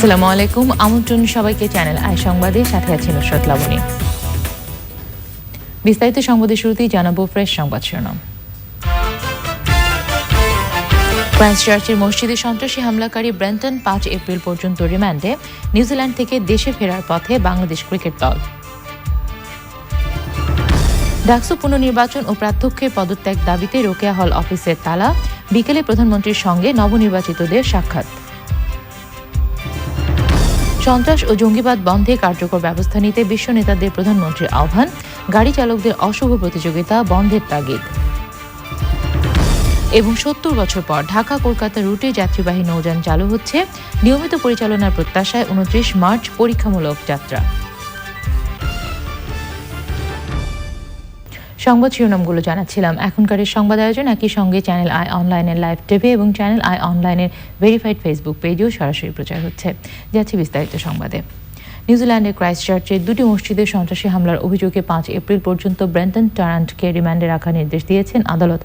আসসালামু আলাইকুম। আমন্ত্রণ সবাইকে চ্যানেল আই সংবাদে। সাথে আছি নুসরত লাবণী। বিস্তারিত সংবাদের শুরুতেই জানাব ফ্রেশ সংবাদ শিরোনাম। ক্রাইস্টচার্চের মসজিদে সন্ত্রাসী হামলাকারী ব্রেন্টন পাঁচ এপ্রিল পর্যন্ত রিমান্ডে, নিউজিল্যান্ড থেকে দেশে ফেরার পথে বাংলাদেশ ক্রিকেট দল। ডাকসু পুনর্নির্বাচন ও প্রাধ্যক্ষের পদত্যাগ দাবিতে রোকেয়া হল অফিসের তালা। বিকেলে প্রধানমন্ত্রীর সঙ্গে নবনির্বাচিতদের সাক্ষাৎ। সন্ত্রাস ও জঙ্গিবাদ বন্ধে কার্যকর ব্যবস্থা নিতে বিশ্ব নেতাদের প্রধানমন্ত্রীর আহ্বান, গাড়ি চালকদের অশুভ প্রতিযোগিতা, বন্ধের তাগিদ। এবং সত্তর বছর পর ঢাকা, কলকাতা রুটে যাত্রীবাহী নৌযান চালু হচ্ছে। নিয়মিত পরিচালনার প্রত্যাশায় উনত্রিশ মার্চ পরীক্ষামূলক যাত্রা। সংবাদ শিরোনামগুলো জানাচ্ছিলাম। এখনকার সংবাদ আয়োজন একই সঙ্গে চ্যানেল আই অনলাইনের লাইভ টিভি এবং চ্যানেল আই অনলাইনের ভেরিফাইড ফেসবুক পেজেও সরাসরি প্রচার হচ্ছে। যাচ্ছি বিস্তারিত সংবাদে। নিউজিল্যান্ডের ক্রাইস্ট ক্রাইস্টচার্চের দুটি মসজিদে সন্ত্রাসী হামলার অভিযোগে পাঁচ এপ্রিল পর্যন্ত ব্রেন্টন টারান্টকে রিমান্ডে রাখার নির্দেশ দিয়েছেন আদালত।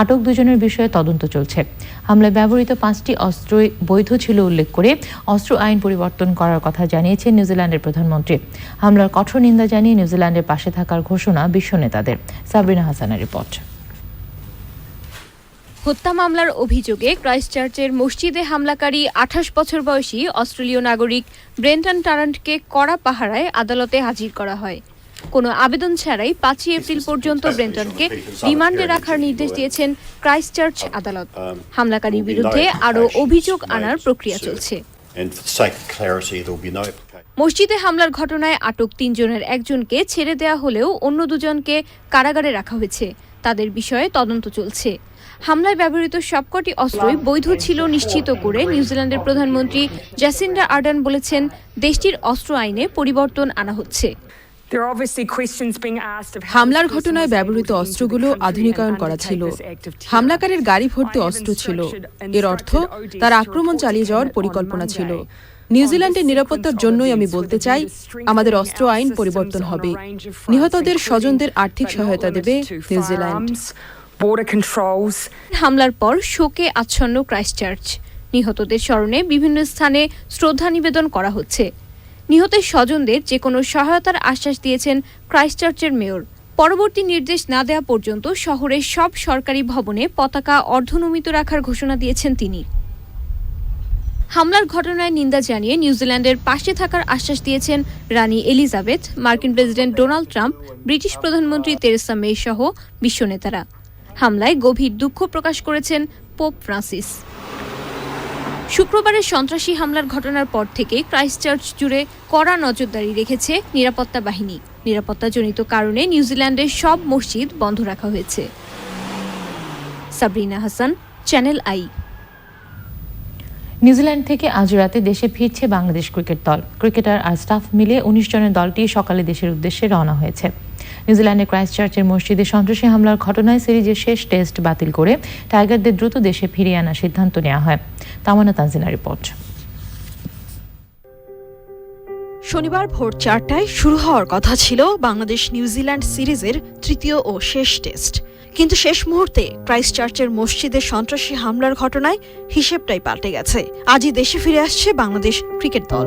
আটক দুজনের বিষয়ে তদন্ত চলছে। হামলায় ব্যবহৃত পাঁচটি অস্ত্র বৈধ ছিল উল্লেখ করে অস্ত্র আইন পরিবর্তন করার কথা জানিয়েছেন নিউজিল্যান্ডের প্রধানমন্ত্রী। হামলার কঠোর নিন্দা জানিয়ে নিউজিল্যান্ডের পাশে থাকার ঘোষণা বিশ্ব নেতাদের। সাবরিনা হাসানের রিপোর্ট। হত্যা মামলার অভিযোগে ক্রাইস্টচার্চের মসজিদে হামলাকারী আঠাশ বছর বয়সী অস্ট্রেলীয় নাগরিক ব্রেন্টন টারান্টকে কড়া পাহারায় আদালতে হাজির করা হয়। কোনো আবেদন ছাড়াই পাঁচই এপ্রিল পর্যন্ত ব্রেন্টনকে রিমান্ডে রাখার নির্দেশ দিয়েছেন ক্রাইস্টচার্চ আদালত। হামলাকারীর বিরুদ্ধে আরও অভিযোগ আনার প্রক্রিয়া চলছে. মসজিদে হামলার ঘটনায় আটক তিনজনের একজনকে ছেড়ে দেওয়া হলেও অন্য দুজনকে কারাগারে রাখা হয়েছে। তাদের বিষয়ে তদন্ত চলছে। হামলায় ব্যবহৃত সবকটি অস্ত্রই বৈধ ছিল নিশ্চিত করে নিউজিল্যান্ডের প্রধানমন্ত্রী জ্যাসিন্ডা আর্ডান বলেছেন দেশটির অস্ত্র আইনে পরিবর্তন আনা হচ্ছে। হামলার ঘটনায় ব্যবহৃত অস্ত্রগুলো আধুনিকায়ন করা ছিল। হামলাকারীর গাড়ি ভর্তি অস্ত্র ছিল। এর অর্থ তার আক্রমণ চালিয়ে যাওয়ার পরিকল্পনা ছিল। নিউজিল্যান্ডের নিরাপত্তার জন্যই আমি বলতে চাই আমাদের অস্ত্র আইন পরিবর্তন হবে। নিহতদের স্বজনদের আর্থিক সহায়তা দেবে নিউজিল্যান্ড। হামলার পর শোকে আচ্ছন্ন ক্রাইস্টচার্চ। নিহতদের স্মরণে বিভিন্ন স্থানে শ্রদ্ধা নিবেদন করা হচ্ছে। নিহতের স্বজনদের যে কোনো সহায়তার আশ্বাস দিয়েছেন ক্রাইস্টচার্চের মেয়র। পরবর্তী নির্দেশ না দেওয়া পর্যন্ত শহরের সব সরকারি ভবনে পতাকা অর্ধনমিত রাখার ঘোষণা দিয়েছেন তিনি। হামলার ঘটনায় নিন্দা জানিয়ে নিউজিল্যান্ডের পাশে থাকার আশ্বাস দিয়েছেন রানী এলিজাবেথ, মার্কিন প্রেসিডেন্ট ডোনাল্ড ট্রাম্প, ব্রিটিশ প্রধানমন্ত্রী তেরেসা মে সহ বিশ্ব নেতারা। হামলায় গভীর দুঃখ প্রকাশ করেছেন পোপ ফ্রান্সিস। শুক্রবারের সন্ত্রাসী হামলার ঘটনার পর থেকে ক্রাইস্টচার্চ জুড়ে কড়া নজরদারি রেখেছে নিরাপত্তা বাহিনী। নিরাপত্তাজনিত কারণে নিউজিল্যান্ডের সব মসজিদ বন্ধ রাখা হয়েছে। Sabrina Hasan, channel I. New Zealand থেকে আজ রাতে দেশে ফিরছে বাংলাদেশ ক্রিকেট দল। ক্রিকেটার আর স্টাফ মিলে উনিশ জনের দলটি সকালে দেশের উদ্দেশ্যে রওনা হয়েছে। নিউজিল্যান্ডের ক্রাইস্টচার্চের মসজিদে সন্ত্রাসী হামলার ঘটনায় সিরিজের শেষ টেস্ট বাতিল করে টাইগারদের দ্রুত দেশে ফিরিয়ে আনার সিদ্ধান্ত নেওয়া হয়। তামান্না তানজিনা রিপোর্ট। শনিবার ভোর চারটায় শুরু হওয়ার কথা ছিল বাংলাদেশ নিউজিল্যান্ড সিরিজের তৃতীয় ও শেষ টেস্ট। কিন্তু শেষ মুহূর্তে ক্রাইস্টচার্চের মসজিদে সন্ত্রাসী হামলার ঘটনায় হিসেবটাই পাল্টে গেছে। আজই দেশে ফিরে আসছে বাংলাদেশ ক্রিকেট দল।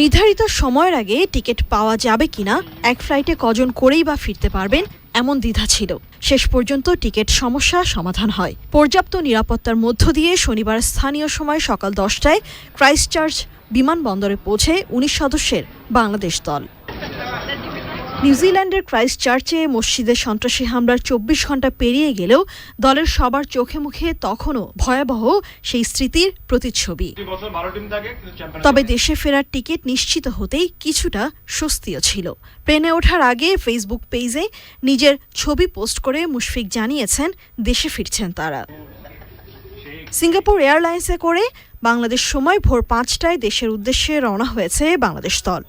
নির্ধারিত সময়ের আগে টিকিট পাওয়া যাবে কিনা, এক ফ্লাইটে কজন করেই বা ফিরতে পারবেন, এমন দ্বিধা ছিল। শেষ পর্যন্ত টিকিট সমস্যা সমাধান হয়। পর্যাপ্ত নিরাপত্তার মধ্য দিয়ে শনিবার স্থানীয় সময় সকাল দশটায় ক্রাইস্টচার্চ বিমানবন্দরে পৌঁছে উনিশ সদস্যের বাংলাদেশ দল। নিউজিল্যান্ডের ক্রাইস্টচার্চে মসজিদে সন্ত্রাসী হামলার চব্বিশ ঘণ্টা পেরিয়ে গেলেও দলের সবার চোখে মুখে তখনও ভয়াবহ সেই স্মৃতির প্রতিচ্ছবি। তবে দেশে ফেরার টিকিট নিশ্চিত হতেই কিছুটা স্বস্তিও ছিল। প্লেনে ওঠার আগে ফেসবুক পেজে নিজের ছবি পোস্ট করে মুশফিক জানিয়েছেন দেশে ফিরছেন তারা। সিঙ্গাপুর এয়ারলাইন্সে করে বাংলাদেশ সময় ভোর পাঁচটায় দেশের উদ্দেশ্যে রওনা হয়েছে বাংলাদেশ দল।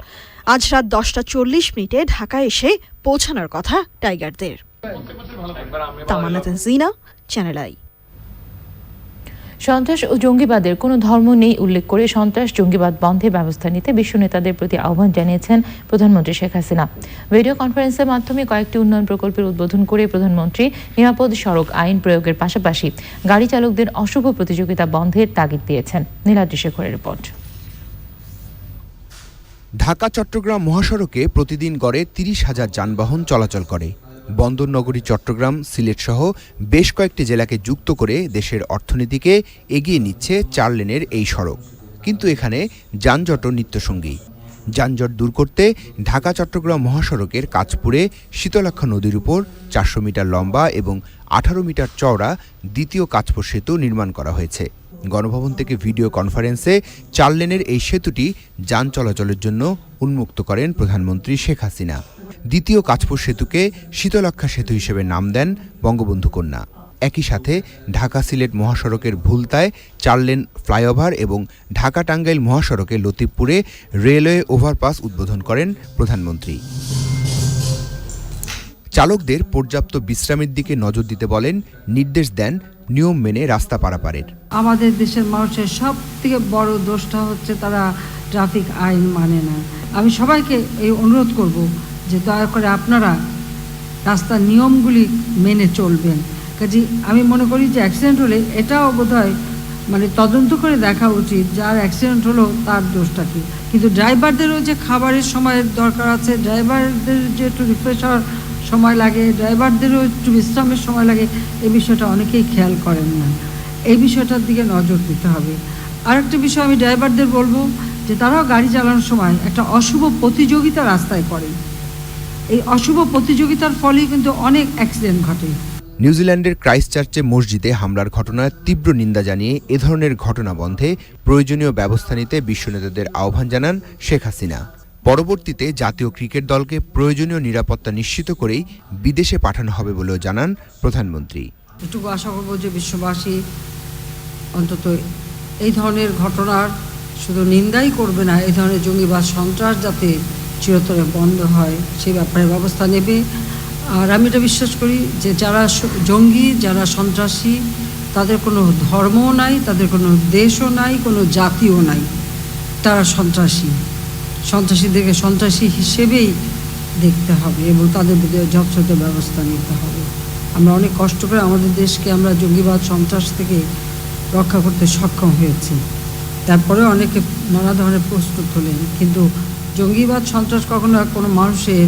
আজ রাত দশটা চল্লিশ মিনিটে ঢাকায় এসে পৌঁছানোর কথা টাইগারদের। সন্ত্রাস ও জঙ্গিবাদের কোনো ধর্ম নেই উল্লেখ করে সন্ত্রাস, জঙ্গিবাদ বন্ধে ব্যবস্থা নিতে বিশ্ব নেতাদের প্রতি আহ্বান জানিয়েছেন প্রধানমন্ত্রী শেখ হাসিনা। ভিডিও কনফারেন্সের মাধ্যমে কয়েকটি উন্নয়ন প্রকল্পের উদ্বোধন করে প্রধানমন্ত্রী নিরাপদ সড়ক আইন প্রয়োগের পাশাপাশি গাড়ি চালকদের অশুভ প্রতিযোগিতা বন্ধের তাগিদ দিয়েছেন। নীলাদ্রি শেখরের রিপোর্ট। ঢাকা, চট্টগ্রাম মহাসড়কে প্রতিদিন গড়ে তিরিশ হাজার যানবাহন চলাচল করে। বন্দর নগরী, চট্টগ্রাম, সিলেট সহ বেশ কয়েকটি জেলাকে যুক্ত করে দেশের অর্থনীতিকে এগিয়ে নিচ্ছে চার লেনের এই সড়ক। কিন্তু এখানে যানজটও নিত্যসঙ্গী। যানজট দূর করতে ঢাকা, চট্টগ্রাম মহাসড়কের কাজপুরে শীতলাক্ষা নদীর উপর চারশো মিটার লম্বা এবং আঠারো মিটার চওড়া দ্বিতীয় কাজপুর সেতু নির্মাণ করা হয়েছে। গণভবন থেকে ভিডিও কনফারেন্সে চার লেনের এই সেতুটি যান চলাচলের জন্য উন্মুক্ত করেন প্রধানমন্ত্রী শেখ হাসিনা। দ্বিতীয় কাজপুর সেতুকে শীতলক্ষা সেতু হিসেবে নাম দেন বঙ্গবন্ধু কন্যা। একই সাথে ঢাকা সিলেট মহাসড়কের ভুলতায় চার লেন ফ্লাইওভার এবং ঢাকা টাঙ্গাইল মহাসড়কে লতিফপুরে রেলওয়ে ওভারপাস উদ্বোধন করেন প্রধানমন্ত্রী। চালকদের পর্যাপ্ত বিশ্রামের দিকে নজর দিতে বলেন, নির্দেশ দেন নিয়ম মেনে রাস্তা পারাপারের। আমাদের দেশের মানুষের সব থেকে বড় দোষটা হচ্ছে তারা ট্রাফিক আইন মানে না। আমি সবাইকে এই অনুরোধ করব যে দয়া করে আপনারা রাস্তার নিয়মগুলি মেনে চলবেন। কাজে আমি মনে করি যে অ্যাক্সিডেন্ট হলে এটাও বোধহয় মানে তদন্ত করে দেখা উচিত যার অ্যাক্সিডেন্ট হলো তার দোষটা কি। কিন্তু ড্রাইভারদেরও যে খাবারের সময়ের দরকার আছে ড্রাইভারদের যে একটু রিফ্রেশ হওয়ার সময় লাগে, ড্রাইভারদেরও একটু বিশ্রামের সময় লাগে, এই বিষয়টা অনেকেই খেয়াল করেন না। এই বিষয়টার দিকে নজর দিতে হবে। আরেকটা বিষয় আমি ড্রাইভারদের বলব, যে তারাও গাড়ি চালানোর সময় একটা অশুভ প্রতিযোগিতা রাস্তায় করে। এই অশুভ প্রতিযোগিতার ফলেই কিন্তু অনেক অ্যাক্সিডেন্ট ঘটে। নিউজিল্যান্ডের ক্রাইস্টচার্চে মসজিদে হামলার ঘটনার তীব্র নিন্দা জানিয়ে এ ধরনের ঘটনা বন্ধে প্রয়োজনীয় ব্যবস্থা নিতে বিশ্ব নেতাদের আহ্বান জানান শেখ হাসিনা। পরবর্তীতে জাতীয় ক্রিকেট দলকে প্রয়োজনীয় নিরাপত্তা নিশ্চিত করেই বিদেশে পাঠানো হবে বলেও জানান প্রধানমন্ত্রী। এটুকু আশা করব যে বিশ্ববাসী অন্তত এই ধরনের ঘটনার শুধু নিন্দাই করবে না, এই ধরনের জঙ্গিবাদ সন্ত্রাস যাতে চিরতরে বন্ধ হয় সেই ব্যাপারে ব্যবস্থা নেবে। আর আমি এটা বিশ্বাস করি যে যারা জঙ্গি, যারা সন্ত্রাসী, তাদের কোনো ধর্মও নাই, তাদের কোনো দেশও নাই, কোনো জাতিও নাই, তারা সন্ত্রাসী। সন্ত্রাসীদেরকে সন্ত্রাসী হিসেবেই দেখতে হবে এবং তাদের বিরুদ্ধে যথাযথ ব্যবস্থা নিতে হবে। আমরা অনেক কষ্ট করে আমাদের দেশকে আমরা জঙ্গিবাদ, সন্ত্রাস থেকে রক্ষা করতে সক্ষম হয়েছি। তারপরে অনেকে নানা ধরনের প্রস্তুত হলেন কিন্তু জঙ্গিবাদ, সন্ত্রাস কখনো কোনো মানুষের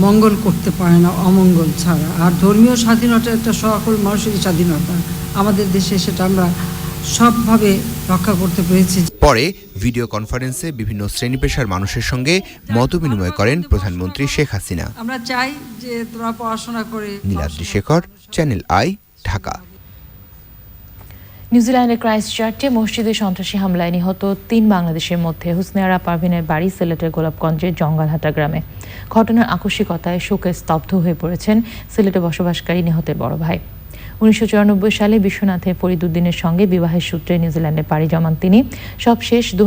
মঙ্গল করতে পারে না, অমঙ্গল ছাড়া। আর ধর্মীয় স্বাধীনতা একটা সকল মানুষেরই স্বাধীনতা। আমাদের দেশে সেটা আমরা সবভাবে রক্ষা করতে পেরেছি পরে ভিডিও কনফারেন্সে বিভিন্ন শ্রেণি পেশার মানুষের সঙ্গে মত বিনিময় করেন প্রধানমন্ত্রী শেখ হাসিনা। আমরা চাই যে তোরা পড়াশোনা করে নীলাদ্রি শেখর চ্যানেল আই ঢাকা। নিউজিল্যান্ডের ক্রাইস্ট চার্চে মসজিদে সন্ত্রাসী হামলায় নিহত তিন বাংলাদেশের মধ্যে হুসনেয়ারা পারভিনের বাড়ি সিলেটের গোলাপগঞ্জের জঙ্গলহাটা গ্রামে। ঘটনার আকস্মিকতায় শোকে স্তব্ধ হয়ে পড়েছেন সিলেটে বসবাসকারী নিহতের বড় ভাই। উনিশশো চুরানব্বই সালে বিশ্বনাথের ফরিদুদ্দিনের সঙ্গে বিবাহের সূত্রে নিউজিল্যান্ডে পাড়ি জমান তিনি। সবশেষ দু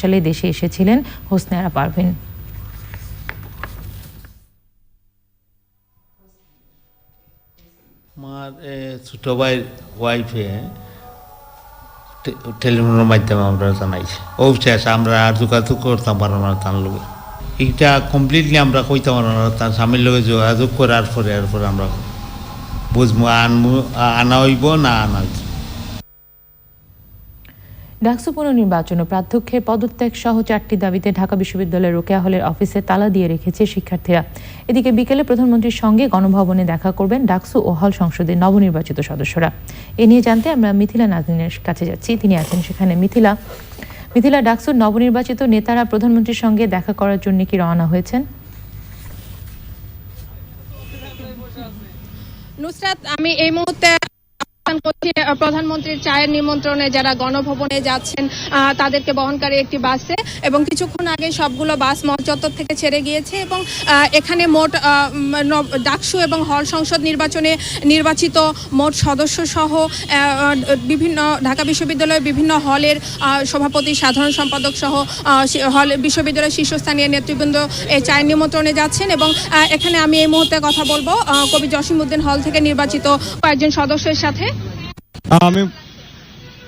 সালে দেশে এসেছিলেন হোসনেয়ারা পারভিন। আমার ছোট ভাইয়ের ওয়াইফে টেলিফোনের মাধ্যমে আমরা জানাইছি। ও শেষ আমরা আর যোগাযোগ করতাম পারো না তার লগে। এইটা কমপ্লিটলি আমরা কইতে পারো না, তার স্বামীর লগে যোগাযোগ করার পরে এরপরে আমরা বুঝব আনা হইব, না আনা ডাকসু পুনর্নির্বাচন ও প্রাধ্যক্ষের পদত্যাগ সহ চারটি দাবিতে ঢাকা বিশ্ববিদ্যালয়ের রোকেয়া হলের অফিসে তালা দিয়ে রেখেছে শিক্ষার্থীরা। এদিকে বিকেলে প্রধানমন্ত্রীর সঙ্গে গণভবনে দেখা করবেন ডাকসু ও হল সংসদের নবনির্বাচিত সদস্যরা। এ নিয়ে জানতে আমরা মিথিলা নাজনীনের কাছে যাচ্ছি। তিনি আছেন সেখানে মিথিলা। মিথিলা ডাকসুর নবনির্বাচিত নেতারা প্রধানমন্ত্রীর সঙ্গে দেখা করার জন্য কি রওনা হয়েছেন? নুসরাত আমি এই মুহূর্তে প্রধানমন্ত্রীর চায়ের নিমন্ত্রণে যারা গণভবনে যাচ্ছেন তাদেরকে বহনকারী একটি বাসে এবং কিছুক্ষণ আগে সবগুলো বাস মঠ চত্বর থেকে ছেড়ে গিয়েছে এবং এখানে মোট ডাকসু এবং হল সংসদ নির্বাচনে নির্বাচিত মোট সদস্য সহ বিভিন্ন ঢাকা বিশ্ববিদ্যালয়ের বিভিন্ন হলের সভাপতি, সাধারণ সম্পাদক সহ হল বিশ্ববিদ্যালয়ের শীর্ষস্থানীয় নেতৃবৃন্দ এই চায়ের নিমন্ত্রণে যাচ্ছেন এবং এখানে আমি এই মুহূর্তে কথা বলব কবি জসিমউদ্দিন হল থেকে নির্বাচিত কয়েকজন সদস্যের সাথে। আমি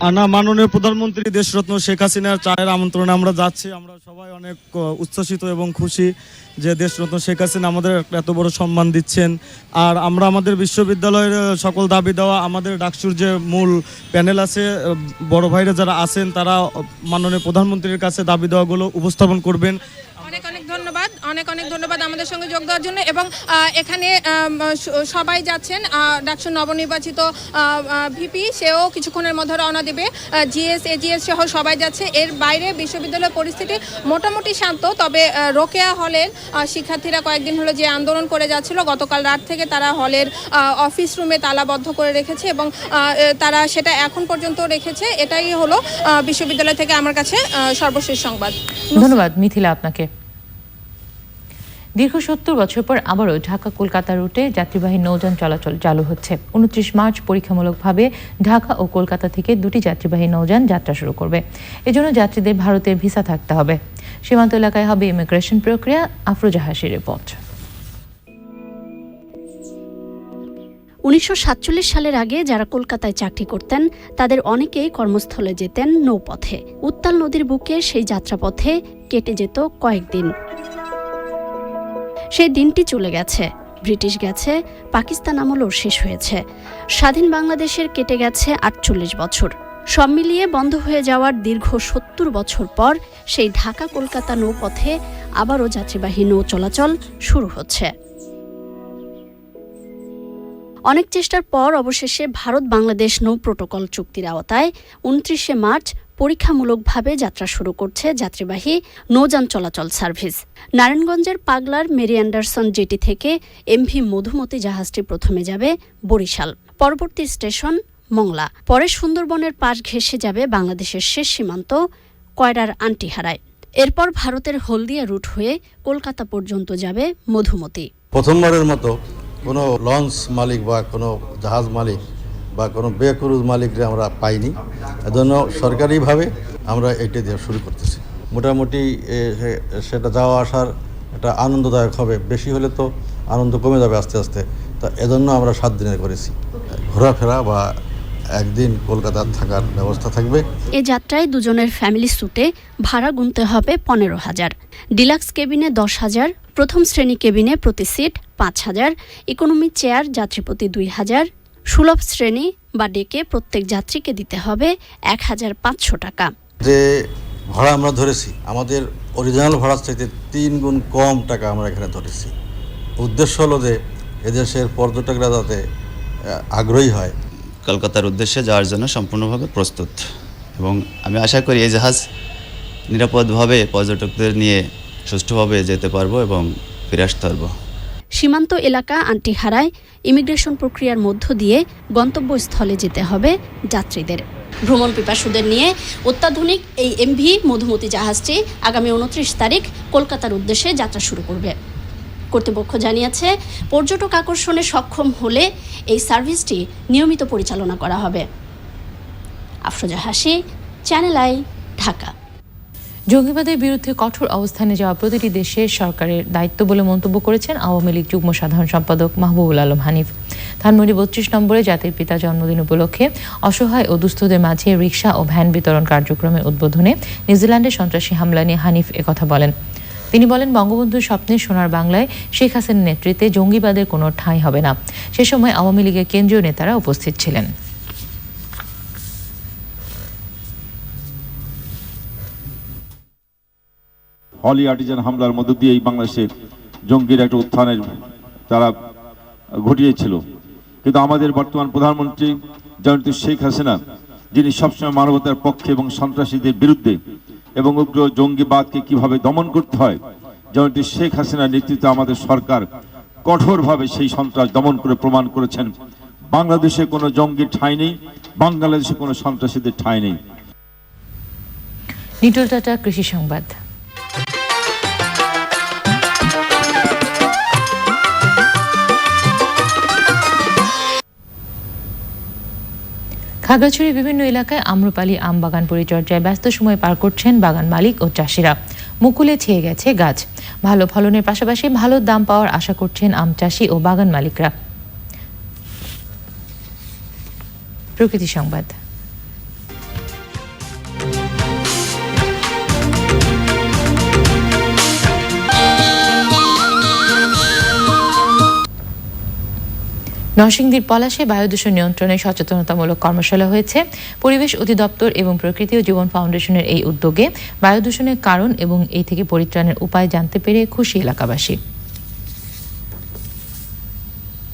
আনা মাননীয় প্রধানমন্ত্রী দেশরত্ন শেখ হাসিনার চায়ের আমন্ত্রণে আমরা যাচ্ছি। আমরা সবাই অনেক উচ্ছ্বসিত এবং খুশি যে দেশরত্ন শেখ হাসিনা আমাদের এত বড় সম্মান দিচ্ছেন। আর আমরা আমাদের বিশ্ববিদ্যালয়ের সকল দাবি দেওয়া আমাদের ডাকসুর যে মূল প্যানেল আছে বড় ভাইরা যারা আছেন, তারা মাননীয় প্রধানমন্ত্রীর কাছে দাবি দেওয়াগুলো উপস্থাপন করবেন। অনেক অনেক ধন্যবাদ আমাদের সঙ্গে যোগ দেওয়ার জন্য এবং এখানে সবাই যাচ্ছেন ডাকসুর নবনির্বাচিত ভিপি, সেও কিছুক্ষণের মধ্যে রওনা দেবে জিএস, এজিএস সহ সবাই যাচ্ছে। এর বাইরে বিশ্ববিদ্যালয়ের পরিস্থিতি মোটামুটি শান্ত, তবে রোকেয়া হলের শিক্ষার্থীরা কয়েকদিন হলো যে আন্দোলন করে যাচ্ছিল, গতকাল রাত থেকে তারা হলের অফিস রুমে তালাবদ্ধ করে রেখেছে এবং তারা সেটা এখন পর্যন্ত রেখেছে। এটাই হলো বিশ্ববিদ্যালয় থেকে আমার কাছে সর্বশেষ সংবাদ। ধন্যবাদ, মিথিলা আপনাকে। দীর্ঘ সত্তর বছর পর আবারও ঢাকা কলকাতা রুটে যাত্রীবাহী নৌযান চলাচল চালু হচ্ছে। উনত্রিশ মার্চ পরীক্ষামূলকভাবে ঢাকা ও কলকাতা থেকে দুটি যাত্রীবাহী নৌযান যাত্রা শুরু করবে। এজন্য যাত্রীদের ভারতের ভিসা থাকতে হবে। সীমান্ত এলাকায় হবে ইমিগ্রেশন প্রক্রিয়া, আফরোজাহাসের রিপোর্ট। উনিশশো সাতচল্লিশ সালের আগে যারা কলকাতায় চাকরি করতেন, তাদের অনেকেই কর্মস্থলে যেতেন নৌপথে। উত্তাল নদীর বুকে সেই যাত্রাপথে কেটে যেত কয়েকদিন। সেই দিনটি চলে গেছে। ব্রিটিশ গেছে, পাকিস্তান আমলও শেষ হয়েছে। স্বাধীন বাংলাদেশের কেটে গেছে আটচল্লিশ বছর। সব মিলিয়ে বন্ধ হয়ে যাওয়ার দীর্ঘ সত্তর বছর পর সেই ঢাকা কলকাতা নৌপথে আবারও যাত্রীবাহী নৌ চলাচল শুরু হচ্ছে। অনেক চেষ্টার পর অবশেষে ভারত বাংলাদেশ নৌ প্রোটোকল চুক্তির আওতায় উনত্রিশে মার্চ পরীক্ষামূলকভাবে যাত্রা শুরু করছে যাত্রীবাহী নৌযান চলাচল সার্ভিস। নারায়ণগঞ্জের পাগলার মেরি অ্যান্ডারসন জেটি থেকে এমভি মধুমতি জাহাজটি প্রথমে যাবে বরিশাল। পরবর্তী স্টেশন মংলা। পরে সুন্দরবনের পাশ ঘেঁষে যাবে বাংলাদেশের শেষ সীমান্ত কয়রার আন্টিহারায়। এরপর ভারতের হলদিয়া রুট হয়ে কলকাতা পর্যন্ত যাবে মধুমতি। প্রথমবারের মতো কোনো লঞ্চ মালিক বা কোনো জাহাজ মালিক বা কোনো বেক্রুজ মালিকরে আমরা পাইনি। এজন্য সরকারিভাবে আমরা এইটা দিয়ে শুরু করতেছি। মোটামুটি সেটা যাওয়া আসার একটা আনন্দদায়ক হবে। বেশি হলে তো আনন্দ কমে যাবে আস্তে আস্তে। তা এজন্য আমরা সাত দিনের করেছি। ঘোরাফেরা বা একদিন কলকাতার থাকার ব্যবস্থা থাকবে। এ যাত্রায় দুজনের ফ্যামিলি স্যুটে ভাড়া গুনতে হবে পনেরো হাজার। ডিলাক্স কেবিনে দশ হাজার, প্রথম শ্রেণি কেবিনে প্রতি সিট পাঁচ হাজার, ইকোনমি চেয়ার যাত্রী প্রতি দুই হাজার সুলভ শ্রেণি বা ডেকে প্রত্যেক যাত্রীকে দিতে হবে এক হাজার পাঁচশো টাকা। যে ভাড়া আমরা ধরেছি আমাদের অরিজিনাল ভাড়ার চাইতে তিন গুণ কম টাকা আমরা এখানে ধরেছি। উদ্দেশ্য হলো যে এদেশের পর্যটকরা যাতে আগ্রহী হয়। কলকাতার উদ্দেশ্যে যাওয়ার জন্য সম্পূর্ণভাবে প্রস্তুত। এবং আমি আশা করি এই জাহাজ নিরাপদভাবে পর্যটকদের নিয়ে সুষ্ঠুভাবে যেতে পারব এবং ফিরে আসতে পারব। সীমান্ত এলাকা আন্টিহারায় ইমিগ্রেশন প্রক্রিয়ার মধ্য দিয়ে গন্তব্যস্থলে যেতে হবে যাত্রীদের। ভ্রমণ পিপাসুদের নিয়ে অত্যাধুনিক এই এমভি মধুমতি জাহাজটি আগামী উনত্রিশ তারিখ কলকাতার উদ্দেশ্যে যাত্রা শুরু করবে। কর্তৃপক্ষ জানিয়েছে, পর্যটক আকর্ষণে সক্ষম হলে এই সার্ভিসটি নিয়মিত পরিচালনা করা হবে। আফরোজা হাসি, চ্যানেল আই, ঢাকা। জঙ্গিবাদের বিরুদ্ধে কঠোর অবস্থানে যাওয়া প্রতিটি দেশের সরকারের দায়িত্ব বলে মন্তব্য করেছেন আওয়ামী লীগ যুগ্ম সাধারণ সম্পাদক মাহবুবুল আলম হানিফ। ধানমন্ডি বত্রিশ নম্বরে জাতির পিতা জন্মদিন উপলক্ষে অসহায় ও দুস্থদের মাঝে রিক্সা ও ভ্যান বিতরণ কার্যক্রমের উদ্বোধনে নিউজিল্যান্ডে সন্ত্রাসী হামলা নিয়ে হানিফ একথা বলেন। তিনি বলেন, বঙ্গবন্ধুর স্বপ্নের সোনার বাংলায় শেখ হাসিনার নেতৃত্বে জঙ্গিবাদের কোনো ঠাঁই হবে না। সে সময় আওয়ামী লীগের কেন্দ্রীয় নেতারা উপস্থিত ছিলেন। হলি আর্টিজান হামলার মধ্য দিয়ে এই বাংলাদেশে জঙ্গির একটা উত্থানের তারা ঘটিয়েছিল। কিন্তু আমাদের বর্তমান প্রধানমন্ত্রী জয়ন্তী শেখ হাসিনা, যিনি সবসময় মানবতার পক্ষে এবং সন্ত্রাসীদের বিরুদ্ধে এবং উগ্র জঙ্গিবাদকে কীভাবে দমন করতে হয়, জয়ন্তী শেখ হাসিনার নেতৃত্বে আমাদের সরকার কঠোরভাবে সেই সন্ত্রাস দমন করে প্রমাণ করেছেন। বাংলাদেশে কোনো জঙ্গির ঠাঁই নেই, বাংলাদেশে কোনো সন্ত্রাসীদের ঠাঁই নেই। নিটল টাটা, কৃষি সংবাদ। খাগড়াছড়ির বিভিন্ন এলাকায় আম্রপালি আম বাগান পরিচর্যায় ব্যস্ত সময় পার করছেন বাগান মালিক ও চাষিরা। মুকুলে ছেয়ে গেছে গাছ। ভালো ফলনের পাশাপাশি ভালো দাম পাওয়ার আশা করছেন আম চাষি ও বাগান মালিকরা। প্রকৃতি সংবাদ। নরসিংদীর পলাশে বায়ুদূষণ নিয়ন্ত্রণে সচেতনতামূলক কর্মশালা হয়েছে। পরিবেশ অধিদপ্তর এবং প্রকৃতি ও জীবন ফাউন্ডেশনের এই উদ্যোগে বায়ুদূষণের কারণ এবং এই থেকে পরিত্রাণের উপায় জানতে পেরে খুশি এলাকাবাসী।